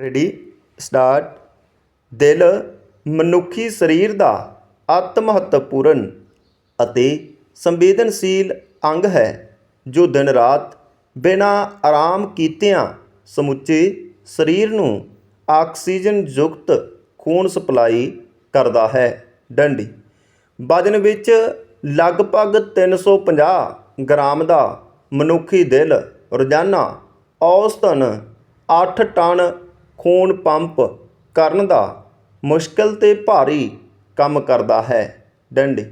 Ready, start. ਦਿਲ ਮਨੁੱਖੀ ਸਰੀਰ ਦਾ ਅਤ ਮਹੱਤਵਪੂਰਨ ਅਤੇ ਸੰਵੇਦਨਸ਼ੀਲ ਅੰਗ ਹੈ, ਜੋ ਦਿਨ ਰਾਤ ਬਿਨਾਂ ਆਰਾਮ ਕੀਤਿਆਂ ਸਮੁੱਚੇ ਸਰੀਰ ਨੂੰ ਆਕਸੀਜਨ ਯੁਕਤ ਖੂਨ ਸਪਲਾਈ ਕਰਦਾ ਹੈ। ਡੰਡੀ। ਵਜਨ ਵਿੱਚ ਲਗਭਗ 350 ਗ੍ਰਾਮ ਦਾ ਮਨੁੱਖੀ ਦਿਲ ਰੋਜ਼ਾਨਾ ਔਸਤਨ 8 ਟਨ ਖੂਨ ਪੰਪ ਕਰਨ ਦਾ ਮੁਸ਼ਕਲ ਤੇ ਭਾਰੀ ਕੰਮ ਕਰਦਾ ਹੈ। ਡੰਡੀ,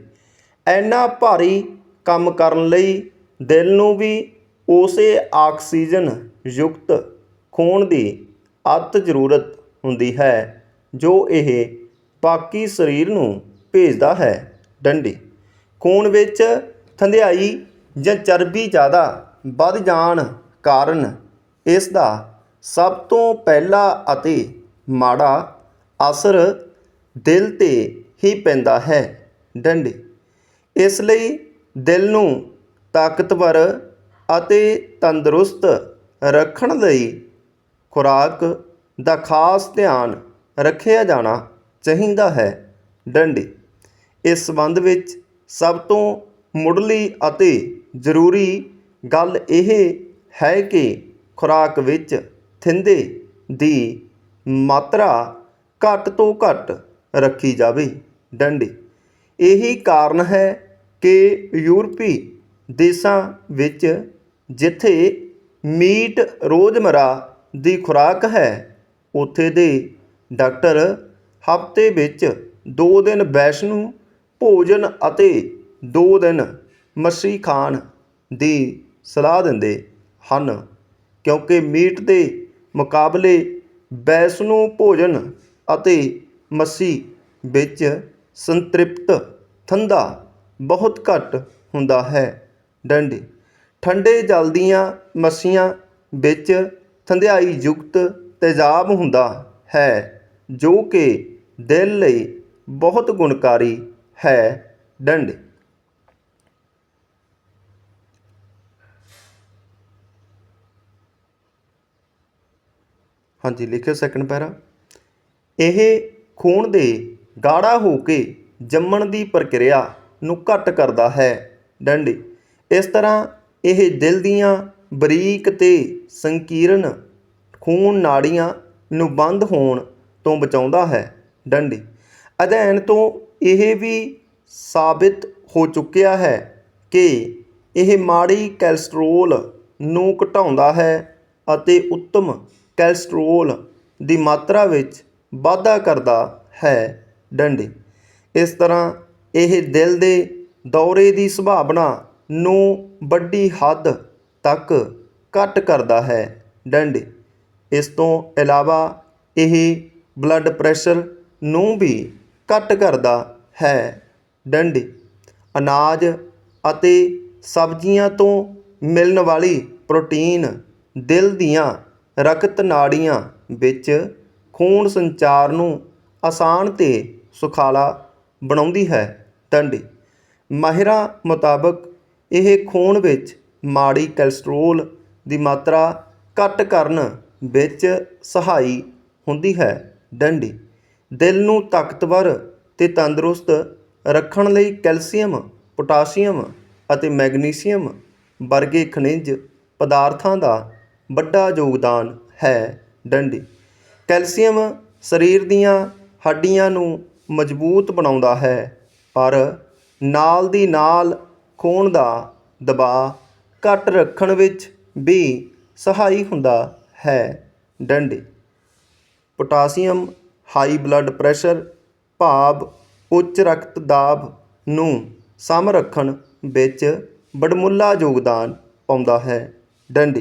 ਇੰਨਾ ਭਾਰੀ ਕੰਮ ਕਰਨ ਲਈ ਦਿਲ ਨੂੰ ਵੀ ਉਸੇ ਆਕਸੀਜਨ ਯੁਕਤ ਖੂਨ ਦੀ ਅਤ ਜ਼ਰੂਰਤ ਹੁੰਦੀ ਹੈ, ਜੋ ਇਹ ਬਾਕੀ ਸਰੀਰ ਨੂੰ ਭੇਜਦਾ ਹੈ। ਡੰਡੀ, ਖੂਨ ਵਿੱਚ ਥੰਧਿਆਈ ਜਾਂ ਚਰਬੀ ਜ਼ਿਆਦਾ ਵੱਧ ਜਾਣ ਕਾਰਨ ਇਸ ਦਾ ਸਭ ਤੋਂ ਪਹਿਲਾ ਅਤੇ ਮਾੜਾ ਅਸਰ ਦਿਲ 'ਤੇ ਹੀ ਪੈਂਦਾ ਹੈ, ਡੰਡੇ। ਇਸ ਲਈ ਦਿਲ ਨੂੰ ਤਾਕਤਵਰ ਅਤੇ ਤੰਦਰੁਸਤ ਰੱਖਣ ਲਈ ਖੁਰਾਕ ਦਾ ਖਾਸ ਧਿਆਨ ਰੱਖਿਆ ਜਾਣਾ ਚਾਹੀਦਾ ਹੈ, ਡੰਡੇ। ਇਸ ਸੰਬੰਧ ਵਿੱਚ ਸਭ ਤੋਂ ਮੁੱਢਲੀ ਅਤੇ ਜ਼ਰੂਰੀ ਗੱਲ ਇਹ ਹੈ ਕਿ ਖੁਰਾਕ ਵਿੱਚ ਥਿੰਦੇ ਦੀ ਮਾਤਰਾ ਘੱਟ ਤੋਂ ਘੱਟ ਰੱਖੀ ਜਾਵੇ। ਡੰਡੀ। ਇਹੀ ਕਾਰਨ ਹੈ ਕਿ ਯੂਰਪੀ ਦੇਸ਼ਾਂ ਵਿੱਚ ਜਿੱਥੇ ਮੀਟ ਰੋਜ਼ਮਰਾ ਦੀ ਖੁਰਾਕ ਹੈ, ਉੱਥੇ ਦੇ ਡਾਕਟਰ ਹਫ਼ਤੇ ਵਿੱਚ 2 ਦਿਨ ਵੈਸ਼ਨੂੰ ਭੋਜਨ ਅਤੇ 2 ਦਿਨ ਮੱਛੀ ਖਾਣ ਦੀ ਸਲਾਹ ਦਿੰਦੇ ਹਨ, ਕਿਉਂਕਿ ਮੀਟ ਦੇ ਮੁਕਾਬਲੇ ਵੈਸ਼ਨੂੰ ਭੋਜਨ ਅਤੇ ਮੱਛੀ ਵਿੱਚ ਸੰਤ੍ਰਿਪਤ ਥੰਧਾ ਬਹੁਤ ਘੱਟ ਹੁੰਦਾ ਹੈ। ਡੰਡੇ। ਠੰਡੇ ਜਲ ਦੀਆਂ ਮੱਛੀਆਂ ਵਿੱਚ ਥੰਧਿਆਈ ਯੁਕਤ ਤੇਜ਼ਾਬ ਹੁੰਦਾ ਹੈ, ਜੋ ਕਿ ਦਿਲ ਲਈ ਬਹੁਤ ਗੁਣਕਾਰੀ ਹੈ। ਡੰਡੇ। ਹਾਂਜੀ, ਲਿਖਿਓ ਸੈਕੰਡ ਪੈਰਾ। ਇਹ ਖੂਨ ਦੇ ਗਾੜਾ ਹੋ ਕੇ ਜੰਮਣ ਦੀ ਪ੍ਰਕਿਰਿਆ ਨੂੰ ਘੱਟ ਕਰਦਾ ਹੈ। ਡੰਡੀ। ਇਸ ਤਰ੍ਹਾਂ ਇਹ ਦਿਲ ਦੀਆਂ ਬਰੀਕ ਤੇ ਸੰਕੀਰਨ ਖੂਨ ਨਾੜੀਆਂ ਨੂੰ ਬੰਦ ਹੋਣ ਤੋਂ ਬਚਾਉਂਦਾ ਹੈ। ਡੰਡੀ। ਅਧਿਐਨ ਤੋਂ ਇਹ ਵੀ ਸਾਬਿਤ ਹੋ ਚੁੱਕਿਆ ਹੈ ਕਿ ਇਹ ਮਾੜੀ ਕੋਲੇਸਟ੍ਰੋਲ ਨੂੰ ਘਟਾਉਂਦਾ ਹੈ ਅਤੇ ਉੱਤਮ ਕੋਲੇਸਟ੍ਰੋਲ ਦੀ ਮਾਤਰਾ ਵਿੱਚ ਵਾਧਾ ਕਰਦਾ ਹੈ ਡੰਡੀ। ਇਸ ਤਰ੍ਹਾਂ ਇਹ ਦਿਲ ਦੇ ਦੌਰੇ ਦੀ ਸੰਭਾਵਨਾ ਨੂੰ ਵੱਡੀ ਹੱਦ ਤੱਕ ਘੱਟ ਕਰਦਾ ਹੈ ਡੰਡੀ। ਇਸ ਤੋਂ ਇਲਾਵਾ ਇਹ ਬਲੱਡ ਪ੍ਰੈਸ਼ਰ ਨੂੰ ਵੀ ਘੱਟ ਕਰਦਾ ਹੈ ਡੰਡੀ। ਅਨਾਜ ਅਤੇ ਸਬਜ਼ੀਆਂ ਤੋਂ ਮਿਲਣ ਵਾਲੀ ਪ੍ਰੋਟੀਨ ਦਿਲ ਦੀਆਂ ਰਕਤ ਨਾੜੀਆਂ ਵਿੱਚ ਖੂਨ ਸੰਚਾਰ ਨੂੰ ਆਸਾਨ ਤੇ ਸੁਖਾਲਾ ਬਣਾਉਂਦੀ ਹੈ। ਡੰਡੀ ਮਾਹਿਰਾਂ ਮੁਤਾਬਕ ਇਹ ਖੂਨ ਵਿੱਚ ਮਾੜੀ ਕੋਲੇਸਟ੍ਰੋਲ ਦੀ ਮਾਤਰਾ ਘੱਟ ਕਰਨ ਵਿੱਚ ਸਹਾਈ ਹੁੰਦੀ ਹੈ। ਡੰਡੀ ਦਿਲ ਨੂੰ ਤਾਕਤਵਰ ਤੇ ਤੰਦਰੁਸਤ ਰੱਖਣ ਲਈ ਕੈਲਸ਼ੀਅਮ, ਪੋਟਾਸ਼ੀਅਮ ਅਤੇ ਮੈਗਨੀਸ਼ੀਅਮ ਵਰਗੇ ਖਣਿਜ ਪਦਾਰਥਾਂ ਦਾ ਵੱਡਾ ਯੋਗਦਾਨ ਹੈ ਡੰਡੀ। ਕੈਲਸ਼ੀਅਮ ਸਰੀਰ ਦੀਆਂ ਹੱਡੀਆਂ ਨੂੰ ਮਜ਼ਬੂਤ ਬਣਾਉਂਦਾ ਹੈ, ਪਰ ਨਾਲ ਦੀ ਨਾਲ ਖੂਨ ਦਾ ਦਬਾਅ ਘੱਟ ਰੱਖਣ ਵਿੱਚ ਵੀ ਸਹਾਈ ਹੁੰਦਾ ਹੈ ਡੰਡੀ। ਪੋਟਾਸ਼ੀਅਮ ਹਾਈ ਬਲੱਡ ਪ੍ਰੈਸ਼ਰ, ਭਾਵ ਉੱਚ ਰਕਤ ਦਾਬ ਨੂੰ ਸਮ ਰੱਖਣ ਵਿੱਚ ਬੜਮੁੱਲਾ ਯੋਗਦਾਨ ਪਾਉਂਦਾ ਹੈ ਡੰਡੀ।